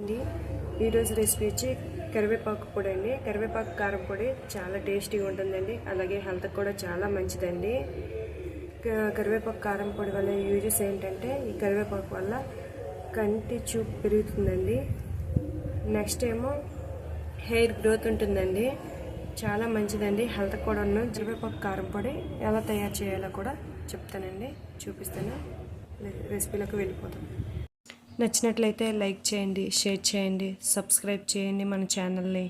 అండి. ఈరోజు రెసిపీ వచ్చి కరివేపాకు పొడి అండి. కరివేపాకు కారం పొడి చాలా టేస్టీగా ఉంటుందండి. అలాగే హెల్త్కి కూడా చాలా మంచిదండి. కరివేపాకు కారం పొడి వల్ల యూజెస్ ఏంటంటే ఈ కరివేపాకు వల్ల కంటి చూపు పెరుగుతుందండి. నెక్స్ట్ ఏమో హెయిర్ గ్రోత్ ఉంటుందండి. చాలా మంచిదండి. హెల్త్ కూడా ఉన్న కరివేపాకు కారం పొడి ఎలా తయారు చేయాలో కూడా చెప్తానండి. చూపిస్తాను. రెసిపీలోకి వెళ్ళిపోతాం నచ్చినట్లయితే లైక్ చేయండి షేర్ చేయండి సబ్స్క్రైబ్ చేయండి మన ఛానల్ని.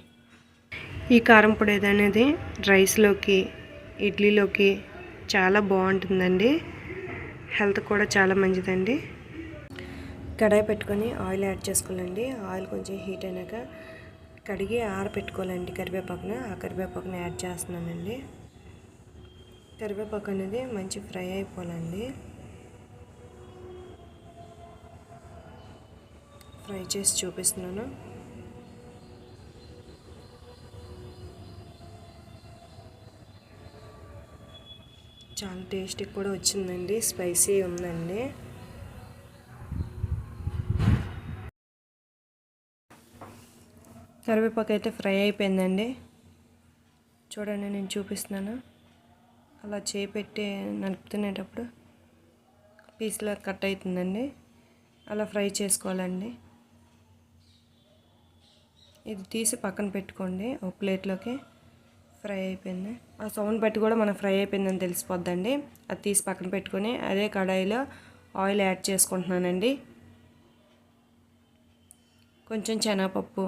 ఈ కారం పొడి అనేది రైస్లోకి ఇడ్లీలోకి చాలా బాగుంటుందండి. హెల్త్ కూడా చాలా మంచిదండి. కడాయి పెట్టుకొని ఆయిల్ యాడ్ చేసుకోవాలండి. ఆయిల్ కొంచెం హీట్ అయినాక కడిగి ఆరపెట్టుకోవాలండి కరివేపాకున. ఆ కరివేపాకుని యాడ్ చేస్తున్నానండి. కరివేపాకు అనేది మంచి ఫ్రై అయిపోవాలండి. ఫ్రై చేసి చూపిస్తున్నాను. చాలా టేస్టీ కూడా వచ్చిందండి స్పైసీ ఉందండి. కరివేపాకు అయితే ఫ్రై అయిపోయిందండి. చూడండి నేను చూపిస్తున్నాను. అలా చేయి పెట్టి నలుపుతునేటప్పుడు పీస్లా కట్ అవుతుందండి. అలా ఫ్రై చేసుకోవాలండి. ఇది తీసి పక్కన పెట్టుకోండి. ఒక ప్లేట్లోకి ఫ్రై అయిపోయింది. ఆ సౌండ్ బట్టి కూడా మనకు ఫ్రై అయిపోయిందని తెలిసిపోద్దండి. అది తీసి పక్కన పెట్టుకొని అదే కడాయిలో ఆయిల్ యాడ్ చేసుకుంటున్నానండి. కొంచెం శనగపప్పు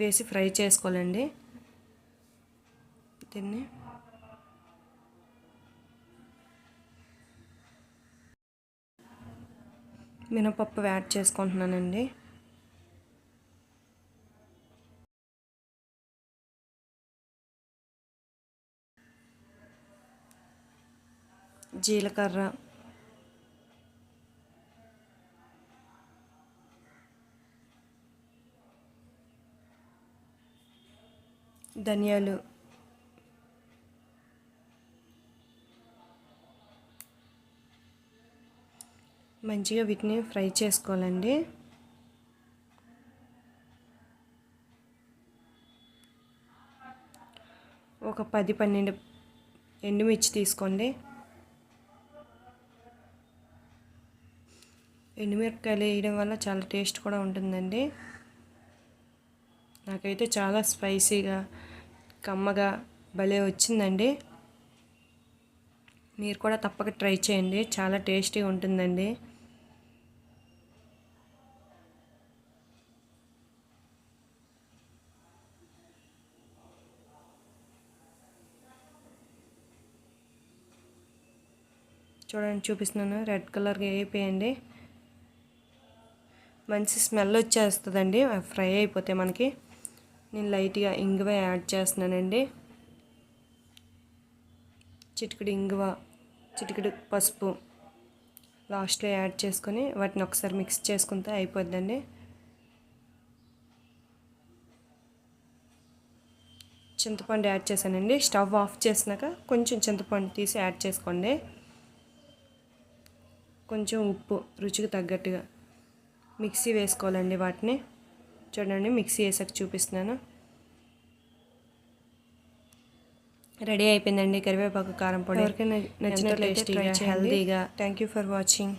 వేసి ఫ్రై చేసుకోవాలండి. దీన్ని మినపప్పు యాడ్ చేసుకుంటున్నానండి. జీలకర్ర. ధనియాలు. మంచిగా వీటిని ఫ్రై చేసుకోవాలండి. ఒక పది పన్నెండు ఎండుమిర్చి తీసుకోండి. ఎండుమిరపకాయలు వేయడం వల్ల చాలా టేస్ట్ కూడా ఉంటుందండి. నాకైతే చాలా స్పైసీగా కమ్మగా భలే వచ్చిందండి. మీరు కూడా తప్పక ట్రై చేయండి చాలా టేస్టీగా ఉంటుందండి. చూడండి చూపిస్తున్నాను. రెడ్ కలర్గా అయిపోయండి మంచి స్మెల్ వచ్చేస్తుందండి. ఫ్రై అయిపోతే మనకి. నేను లైట్గా ఇంగువ యాడ్ చేస్తున్నానండి. చిటికెడు ఇంగువ చిటికిడు పసుపు లాస్ట్లో యాడ్ చేసుకొని వాటిని ఒకసారి మిక్స్ చేసుకుంటే అయిపోద్దండి. చింతపండు యాడ్ చేశానండి. స్టవ్ ఆఫ్ చేసినాక కొంచెం చింతపండు తీసి యాడ్ చేసుకోండి. కొంచెం ఉప్పు రుచికి తగ్గట్టుగా. మిక్సీ వేసుకోవాలండి వాటిని. చూడండి మిక్సీ వేసాక చూపిస్తున్నాను. రెడీ అయిపోయిందండి కరివేపాకు కారం పొడి. ఎవరికైనా నచ్చినట్లయితే ట్రై హెల్దీగా థ్యాంక్ యూ ఫర్ వాచింగ్.